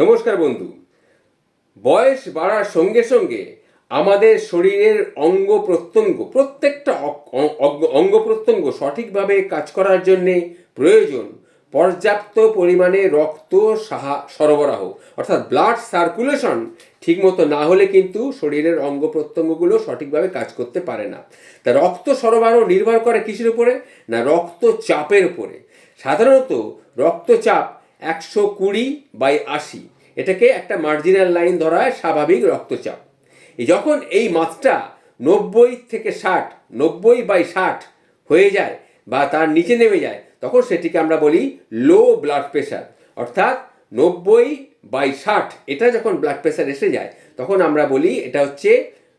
নমস্কার বন্ধু। বয়স বাড়ার সঙ্গে সঙ্গে আমাদের শরীরের অঙ্গ প্রত্যঙ্গ, প্রত্যেকটা অঙ্গ প্রত্যঙ্গ সঠিকভাবে কাজ করার জন্যে প্রয়োজন পর্যাপ্ত পরিমাণে রক্ত সাহা, সরবরাহ। অর্থাৎ ব্লাড সার্কুলেশন ঠিকমতো না হলে কিন্তু শরীরের অঙ্গ প্রত্যঙ্গগুলো সঠিকভাবে কাজ করতে পারে না। তা রক্ত সরবরাহ নির্ভর করে কিসের উপরে? না রক্তচাপের উপরে। সাধারণত রক্তচাপ একশো কুড়ি বাই আশি। এটাকে একটা মার্জিনাল লাইন ধরা হয় স্বাভাবিক রক্তচাপ। যখন এই মাত্রা নব্বই থেকে ষাট, নব্বই বাই ষাট হয়ে যায় বা তার নিচে নেমে যায়, তখন সেটিকে আমরা বলি লো ব্লাড প্রেশার অর্থাৎ নব্বই বাই ষাট, এটা যখন ব্লাড প্রেশার এসে যায়, তখন আমরা বলি এটা হচ্ছে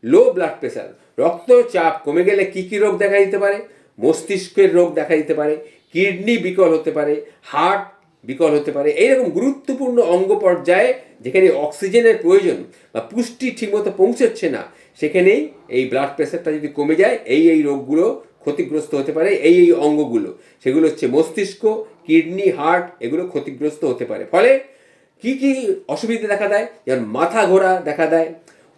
লো ব্লাড প্রেশার রক্তচাপ কমে গেলে কি কি রোগ দেখা দিতে পারে? মস্তিষ্কের রোগ দেখা দিতে পারে, কিডনি বিকল হতে পারে হার্ট বিকল হতে পারে। এইরকম গুরুত্বপূর্ণ অঙ্গ পর্যায়ে যেখানে অক্সিজেনের প্রয়োজন বা পুষ্টি ঠিকমতো পৌঁছচ্ছে না, সেখানেই এই ব্লাড প্রেশারটা যদি কমে যায়, এই এই রোগগুলো ক্ষতিগ্রস্ত হতে পারে, এই এই অঙ্গগুলো। সেগুলো হচ্ছে মস্তিষ্ক, কিডনি, হার্ট, এগুলো ক্ষতিগ্রস্ত হতে পারে। ফলে কি কি অসুবিধা দেখা দেয়? যেমন মাথা ঘোরা দেখা দেয়,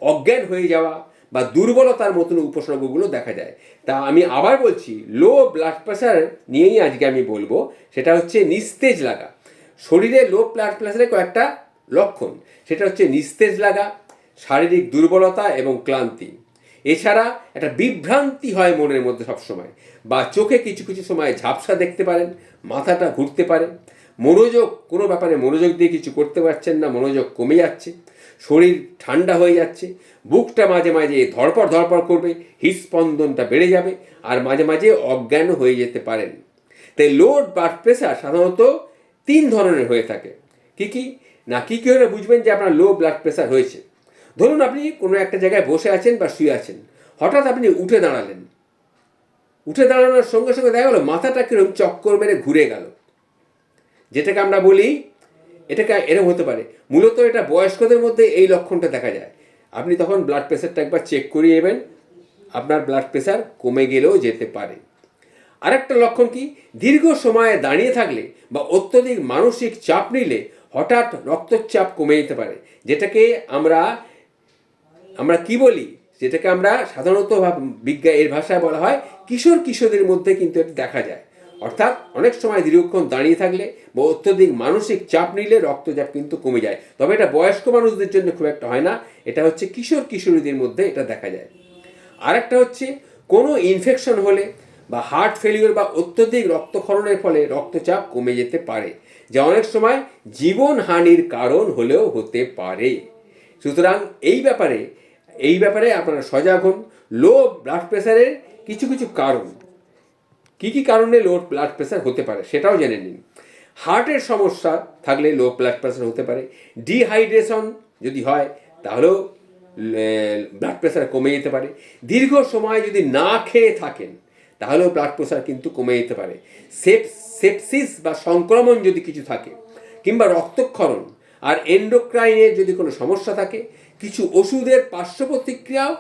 অজ্ঞান হয়ে যাওয়া বা দুর্বলতার মতন উপসর্গগুলো দেখা যায় তা আমি আবার বলছি লো ব্লাড প্রেশার নিয়েই আজকে আমি বলব, সেটা হচ্ছে নিস্তেজ লাগা। শরীরে লো ব্লাড প্রেশারের কয়েকটা লক্ষণ। সেটা হচ্ছে নিস্তেজ লাগা, শারীরিক দুর্বলতা এবং ক্লান্তি। এছাড়া একটা বিভ্রান্তি হয় মনের মধ্যে সবসময় বা চোখে কিছু কিছু সময় ঝাপসা দেখতে পারেন, মাথাটা ঘুরতে পারে। মনোযোগ, কোনো ব্যাপারে মনোযোগ দিয়ে কিছু করতে পারছেন না, মনোযোগ কমে যাচ্ছে, শরীর ঠান্ডা হয়ে যাচ্ছে, বুকটা মাঝে মাঝে ধরপড় ধরপড় করবে হৃদস্পন্দনটা বেড়ে যাবে আর মাঝে মাঝে অজ্ঞান হয়ে যেতে পারেন। তাই লো ব্লাড প্রেশার সাধারণত তিন ধরনের হয়ে থাকে। কি কি? না, কি কি হলে বুঝবেন যে আপনার লো ব্লাড প্রেশার হয়েছে। ধরুন আপনি কোনো একটা জায়গায় বসে আছেন বা শুয়ে আছেন, হঠাৎ আপনি উঠে দাঁড়ালেন। উঠে দাঁড়ানোর সঙ্গে সঙ্গে দেখা গেলো মাথাটা কীরকম চক্কর মেরে ঘুরে গেল। যেটাকে আমরা বলি, এটাকে এরকম হতে পারে। মূলত এটা বয়স্কদের মধ্যে এই লক্ষণটা দেখা যায়। আপনি তখন ব্লাড প্রেশারটা একবার চেক করিয়ে নেবেন। আপনার ব্লাড প্রেশার কমে গেলেও যেতে পারে। আরেকটা লক্ষণ কি? দীর্ঘ সময়ে দাঁড়িয়ে থাকলে বা অত্যধিক মানসিক চাপ নিলে হঠাৎ রক্তচাপ কমে যেতে পারে। যেটাকে আমরা আমরা কি বলি? যেটাকে আমরা সাধারণত বিজ্ঞান, এর ভাষায় বলা হয় কিশোর কিশোরদের মধ্যে কিন্তু এটা দেখা যায়। অর্থাৎ অনেক সময় দীর্ঘক্ষণ দাঁড়িয়ে থাকলে বা অত্যধিক মানসিক চাপ নিলে রক্তচাপ কিন্তু কমে যায়। তবে এটা বয়স্ক মানুষদের জন্য খুব একটা হয় না। এটা হচ্ছে কিশোর কিশোরীদের মধ্যে এটা দেখা যায়। আরেকটা হচ্ছে কোনো ইনফেকশন হলে বা হার্ট ফেলিওর বা অত্যধিক রক্তক্ষরণের ফলে রক্তচাপ কমে যেতে পারে, যা অনেক সময় জীবনহানির কারণ হলেও হতে পারে। সুতরাং এই ব্যাপারে এই ব্যাপারে আপনারা সজাগ হন। লো ব্লাড প্রেশারের কিছু কিছু কারণ। কি কি কারণে লো ব্লাড প্রেশার হতে পারে সেটাও জেনে নিন। হার্টের সমস্যা থাকলে লো ব্লাড প্রেশার হতে পারে। ডিহাইড্রেশন যদি হয়, তাহলেও ব্লাড প্রেশার কমে যেতে পারে। দীর্ঘ সময় যদি না খেয়ে থাকেন তাহলেও ব্লাড প্রেশার কিন্তু কমে যেতে পারে। সেপ সেপসিস বা সংক্রমণ যদি কিছু থাকে, কিংবা রক্তক্ষরণ আর এন্ডোক্রাইনের যদি কোনো সমস্যা থাকে, কিছু ওষুধের পার্শ্ব প্রতিক্রিয়াও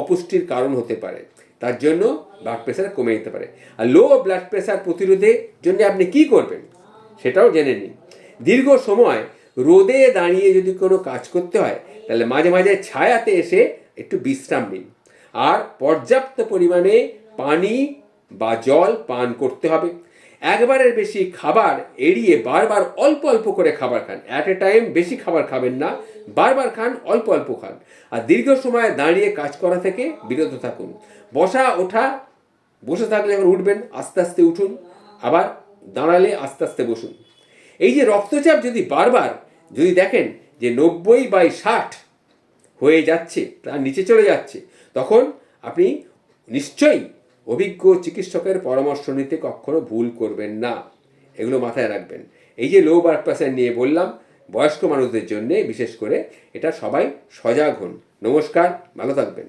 অপুষ্টির কারণ হতে পারে। তার জন্য ব্লাড প্রেশার কমে যেতে পারে। আর লো ব্লাড প্রেশার প্রতিরোধের জন্য আপনি কি করবেন, সেটাও জেনে নিন। দীর্ঘ সময় রোদে দাঁড়িয়ে যদি কোনো কাজ করতে হয়, তাহলে মাঝে মাঝে ছায়াতে এসে একটু বিশ্রাম নিন। আর পর্যাপ্ত পরিমাণে পানি বা জল পান করতে হবে। একবারের বেশি খাবার এড়িয়ে বারবার অল্প অল্প করে খাবার খান। অ্যাট এ টাইম বেশি খাবার খাবেন না, বারবার খান, অল্প অল্প খান। আর দীর্ঘ সময় দাঁড়িয়ে কাজ করা থেকে বিরত থাকুন। বসা, ওঠা, বসে থাকলে এখন উঠবেন, আস্তে আস্তে উঠুন, আবার দাঁড়ালে আস্তে আস্তে বসুন। এই যে রক্তচাপ যদি বারবার যদি দেখেন যে নব্বই বাই ষাট হয়ে যাচ্ছে তার নিচে চলে যাচ্ছে, তখন আপনি নিশ্চয়ই অভিজ্ঞ চিকিৎসকের পরামর্শ নিতে কখনো ভুল করবেন না। এগুলো মাথায় রাখবেন। এই যে লো ব্লাড প্রেশার নিয়ে বললাম, বয়স্ক মানুষদের জন্যে বিশেষ করে এটা সবাই সজাগ হন। নমস্কার, ভালো থাকবেন।